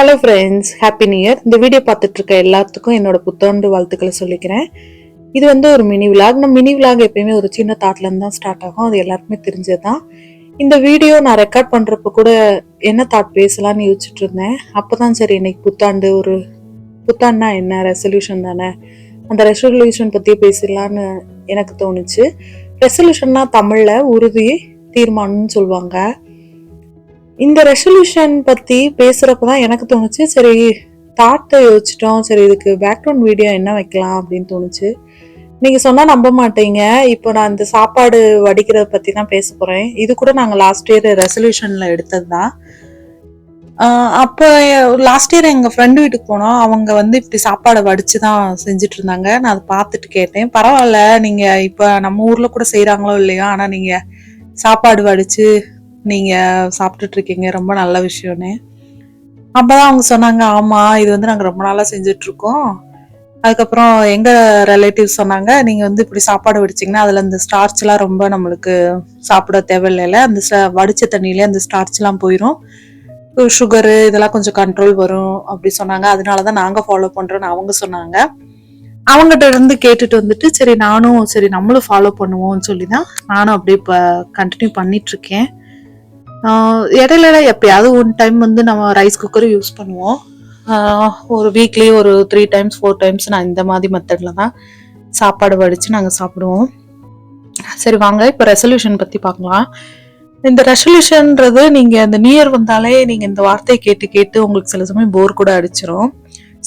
Hello friends happy new year இந்த video பார்த்துட்டு இருக்க எல்லாத்துக்கும் என்னோட புத்தாண்டு வாழ்த்துக்களை சொல்லிக்கிறேன். இது வந்து ஒரு மினி விலாக் நம்ம மினி விலாக் எப்பயுமே ஒரு சின்ன தாட்ல இருந்து தான் ஸ்டார்ட் ஆகும். அது எல்லாருக்குமே தெரிஞ்சது தான் இந்த வீடியோ நான் ரெக்கார்ட் பண்ணுறப்ப கூட என்ன தாட் பேசலாம்னு யோசிச்சுட்டு இருந்தேன். அப்பதான் சரி இன்னைக்கு புத்தாண்டு ஒரு புத்தாண்டா என்ன? ரெசல்யூஷன் தானே. அந்த ரெசல்யூஷன் பற்றியே பேசலான்னு எனக்கு தோணுச்சு. ரெசல்யூஷன்னா தமிழில் உறுதி தீர்மானம்னு சொல்லுவாங்க. இந்த ரெசல்யூஷன் பற்றி பேசுகிறப்ப தான் எனக்கு தோணுச்சு. சரி தாட்டை யோசிச்சிட்டோம். சரி இதுக்கு பேக்ரவுண்ட் வீடியோ என்ன வைக்கலாம் அப்படின்னு தோணுச்சு. நீங்கள் சொன்னால் நம்ப மாட்டீங்க. இப்போ நான் இந்த சாப்பாடு வடிக்கிறத பற்றி தான் பேச போகிறேன் இது கூட நாங்கள் லாஸ்ட் இயர் ரெசல்யூஷனில் எடுத்தது தான். அப்போ லாஸ்ட் இயர் எங்கள் ஃப்ரெண்டு வீட்டுக்கு போனோம். அவங்க வந்து இப்படி சாப்பாடை வடித்து தான் செஞ்சுட்டு இருந்தாங்க. நான் அதை பார்த்துட்டு கேட்டேன். பரவாயில்ல. நீங்கள் இப்போ நம்ம ஊரில் கூட செய்கிறாங்களோ இல்லையோ ஆனால் நீங்கள் சாப்பாடு வடித்து நீங்கள் சாப்பிட்டுட்டு இருக்கீங்க ரொம்ப நல்ல விஷயம்னு. அப்பதான் அவங்க சொன்னாங்க ஆமாம் இது வந்து நாங்கள் ரொம்ப நாளாக செஞ்சுட்டு இருக்கோம் அதுக்கப்புறம் எங்கள் ரிலேட்டிவ்ஸ் சொன்னாங்க நீங்கள் வந்து இப்படி சாப்பாடு வடிச்சீங்கன்னா அதில் இந்த ஸ்டார்ச்லாம் ரொம்ப நம்மளுக்கு சாப்பிட தேவையில்லைல அந்த வடித்த தண்ணியிலே அந்த ஸ்டார்ச்லாம் போயிடும் சுகரு இதெல்லாம் கொஞ்சம் கண்ட்ரோல் வரும் அப்படி சொன்னாங்க. அதனால தான் நாங்கள் ஃபாலோ பண்ணுறோன்னு அவங்க சொன்னாங்க. அவங்ககிட்ட இருந்து கேட்டுட்டு வந்துட்டு சரி நானும் சரி நம்மளும் ஃபாலோ பண்ணுவோம்னு சொல்லி தான் நானும் அப்படியே இப்போ கண்டினியூ பண்ணிட்டு இருக்கேன் இடையில எப்பயாவது ஒன் டைம் வந்து நம்ம ரைஸ் குக்கர் யூஸ் பண்ணுவோம். ஒரு வீக்லி ஒரு த்ரீ டைம்ஸ் ஃபோர் டைம்ஸ் நான் இந்த மாதிரி மெத்தடில் தான் சாப்பாடு வடித்து நாங்கள் சாப்பிடுவோம். சரி வாங்க இப்போ ரெசல்யூஷன் பற்றி பார்க்கலாம். இந்த ரெசல்யூஷன்ன்றது நீங்கள் இந்த நியூ இயர் வந்தாலே நீங்கள் இந்த வார்த்தையை கேட்டு கேட்டு உங்களுக்கு சில சமயம் போர் கூட அடிச்சிரும்.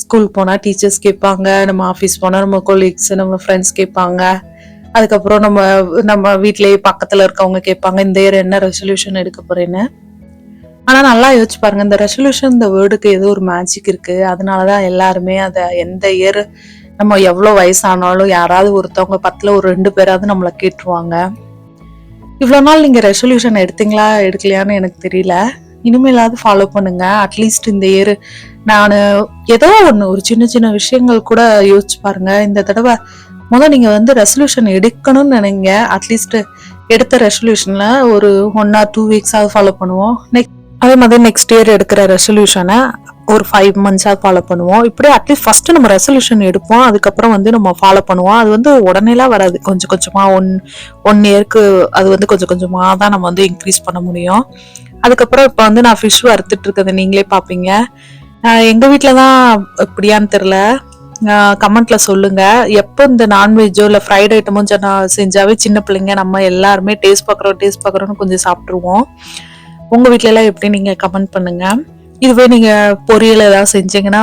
ஸ்கூல் போனால் டீச்சர்ஸ் கேட்பாங்க நம்ம ஆஃபீஸ் போனால் நம்ம கொலீக்ஸ் நம்ம ஃப்ரெண்ட்ஸ் கேட்பாங்க. அதுக்கப்புறம் நம்ம நம்ம வீட்லயே பக்கத்துல இருக்கவங்க கேட்பாங்க இந்த இயர் என்ன ரெசல்யூஷன் எடுக்க போறேன்னு? ஆனா நல்லா யோசிச்சு பாருங்க இந்த ரெசல்யூஷன் இந்த வேர்டுக்கு ஏதோ ஒரு மேஜிக் இருக்கு. அதனாலதான் எல்லாருமே அதை எந்த இயர் நம்ம எவ்வளவு வயசானாலும் யாராவது ஒருத்தவங்க பத்துல ஒரு ரெண்டு பேராவது நம்மளை கேட்டுருவாங்க. இவ்வளோ நாள் நீங்கள் ரெசல்யூஷன் எடுத்தீங்களா எடுக்கலையான்னு எனக்கு தெரியல. இனிமேலாவது ஃபாலோ பண்ணுங்க. அட்லீஸ்ட் இந்த இயர் நான் ஏதோ ஒன்று ஒரு சின்ன சின்ன விஷயங்கள் கூட யோசிச்சு பாருங்க. இந்த தடவை முதல் நீங்கள் வந்து ரெசல்யூஷன் எடுக்கணும்னு நினைங்க. அட்லீஸ்ட் எடுத்த ரெசல்யூஷனில் ஒரு ஒன் ஆர் டூ வீக்ஸாவது ஃபாலோ பண்ணுவோம். நெக்ஸ்ட் அதே மாதிரி நெக்ஸ்ட் இயர் எடுக்கிற ரெசல்யூஷனை ஒரு ஃபைவ் மந்த்ஸாக ஃபாலோ பண்ணுவோம். இப்படி அட்லீஸ்ட் ஃபஸ்ட்டு நம்ம ரெசல்யூஷன் எடுப்போம். அதுக்கப்புறம் வந்து நம்ம ஃபாலோ பண்ணுவோம். அது வந்து உடனேலாம் வராது. கொஞ்சம் கொஞ்சமாக ஒன் ஒன் இயர்க்கு அது வந்து கொஞ்சம் கொஞ்சமாக தான் நம்ம வந்து இன்க்ரீஸ் பண்ண முடியும். அதுக்கப்புறம் இப்போ வந்து நான் ஃபிஷ் வறுத்துட்டு இருக்கிறத நீங்களே பார்ப்பீங்க. எங்கள் வீட்டில் தான் இப்படியான்னு தெரில கமெண்ட்ல சொல்லுங்க. எப்போ இந்த நான்வெஜ்ஜோ இல்லை ஃப்ரைட் ஐட்டமோ செஞ்சாவே சின்ன பிள்ளைங்க நம்ம எல்லாருமே டேஸ்ட் பார்க்குறோம் டேஸ்ட் பார்க்குறோன்னு கொஞ்சம் சாப்பிட்ருவோம் உங்கள் வீட்டிலலாம் எப்படி நீங்கள் கமெண்ட் பண்ணுங்க. இதுவே நீங்கள் பொரியல் ஏதாவது செஞ்சீங்கன்னா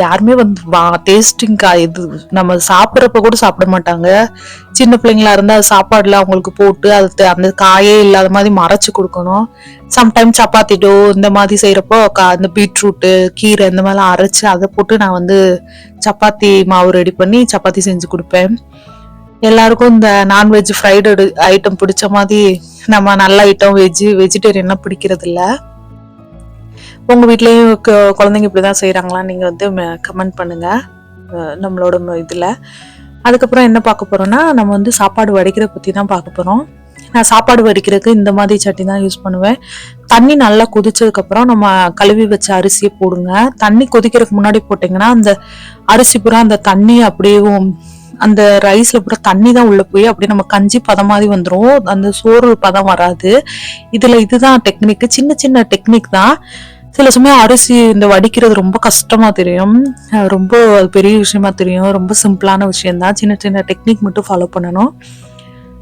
யாருமே வந்து வா டேஸ்டிங்கா இது நம்ம சாப்பிட்றப்ப கூட சாப்பிட மாட்டாங்க. சின்ன பிள்ளைங்களா இருந்தால் அது சாப்பாடுல அவங்களுக்கு போட்டு அது த- அந்த காயே இல்லாத மாதிரி மறைச்சு கொடுக்கணும். சம்டைம் சப்பாத்தி டோ இந்த மாதிரி செய்யறப்போ கா- இந்த பீட்ரூட்டு கீரை இந்த மாதிரிலாம் அரைச்சு அதை போட்டு நான் வந்து சப்பாத்தி மாவு ரெடி பண்ணி சப்பாத்தி செஞ்சு கொடுப்பேன். எல்லாருக்கும் இந்த நான்வெஜ் ஃப்ரைடு ஐட்டம் பிடிச்ச மாதிரி நம்ம நல்ல ஐட்டம் வெஜ் வெஜிடேரியன்லாம் பிடிக்கிறது இல்லை உங்கள் வீட்லேயும் கு- குழந்தைங்க இப்படிதான் செய்கிறாங்களா நீங்கள் வந்து கமெண்ட் பண்ணுங்கள் நம்மளோட ம- அதுக்கப்புறம் என்ன பார்க்க போகிறோன்னா நம்ம வந்து சாப்பாடு வடிக்கிற பற்றி தான் பார்க்க போகிறோம் நான் சாப்பாடு வடிக்கிறதுக்கு இந்த மாதிரி சட்டி தான் யூஸ் பண்ணுவேன். தண்ணி நல்லா கொதிச்சதுக்கப்புறம் நம்ம கழுவி வச்ச அரிசியை போடுங்க. தண்ணி கொதிக்கிறதுக்கு முன்னாடி போட்டிங்கன்னா அந்த அரிசி பூரா அந்த தண்ணி அப்படியே அந்த ரைஸ்ல பூரா தண்ணி தான் உள்ள போய் அப்படியே நம்ம கஞ்சி பதம் மாதிரி வந்துடும் அந்த சோறு பதம் வராது. இதுல இதுதான் டெக்னிக் சின்ன சின்ன டெக்னிக் தான். சில சமயம் அரிசி இந்த வடிக்கிறது ரொம்ப கஷ்டமாக தெரியும். ரொம்ப அது பெரிய விஷயமா தெரியும். ரொம்ப சிம்பிளான விஷயம் தான் சின்ன சின்ன டெக்னிக் மட்டும் ஃபாலோ பண்ணணும்.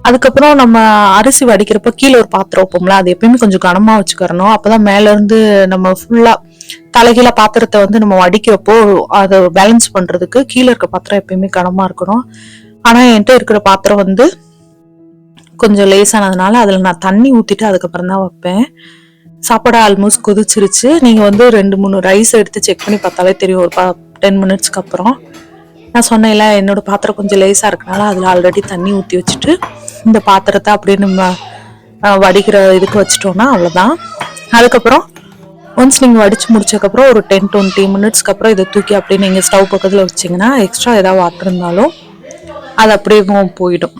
அதுக்கப்புறம் நம்ம அரிசி வடிக்கிறப்ப கீழே ஒரு பாத்திரம் வைப்போம்ல அது எப்பயுமே கொஞ்சம் கனமாக வச்சுக்கிறணும். அப்போதான் மேலேருந்து நம்ம ஃபுல்லாக தலைகீழ பாத்திரத்தை வந்து நம்ம வடிக்கிறப்போ அதை பேலன்ஸ் பண்ணுறதுக்கு கீழே இருக்க பாத்திரம் எப்பயுமே கனமாக இருக்கணும். ஆனால் என்கிட்ட இருக்கிற பாத்திரம் வந்து கொஞ்சம் லேசானதுனால அதில் நான் தண்ணி ஊற்றிட்டு அதுக்கப்புறம் தான் வைப்பேன். சாப்பாடு ஆல்மோஸ்ட் கொதிச்சிருச்சு. நீங்கள் வந்து ரெண்டு மூணு ரைஸ் எடுத்து செக் பண்ணி பார்த்தாலே தெரியும். ஒரு டென் மினிட்ஸ்க்கு அப்புறம். நான் சொன்னேன்ல என்னோட பாத்திரம் கொஞ்சம் லேஸாக இருக்கனால அதில் ஆல்ரெடி தண்ணி ஊற்றி வச்சுட்டு இந்த பாத்திரத்தை அப்படியே நம்ம வடிக்கிற இதுக்கு வச்சிட்டோம்னா அவ்வளோதான் அதுக்கப்புறம் ஒன்ஸ் நீங்கள் வடித்து முடிச்சதுக்கப்புறம் ஒரு டென் டுவெண்ட்டி மினிட்ஸ்க்கு அப்புறம் இதை தூக்கி அப்படியே நீங்கள் ஸ்டவ் பக்கத்தில் வச்சிங்கன்னா எக்ஸ்ட்ரா ஏதாவது வாட்டர் இருந்தாலும் அது அப்படியே போயிடும்.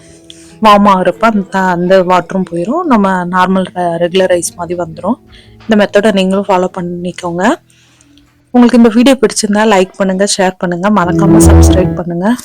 வார்ம் ஆகிறப்ப அந்த அந்த வாட்டரும் போயிடும் நம்ம நார்மல் ரெகுலர் ரைஸ் மாதிரி வந்துடும் இந்த மெத்தடை நீங்களும் ஃபாலோ பண்ணிக்கோங்க. உங்களுக்கு இந்த வீடியோ பிடிச்சிருந்தா லைக் பண்ணுங்கள் ஷேர் பண்ணுங்கள் மறக்காமல் சப்ஸ்கிரைப் பண்ணுங்கள்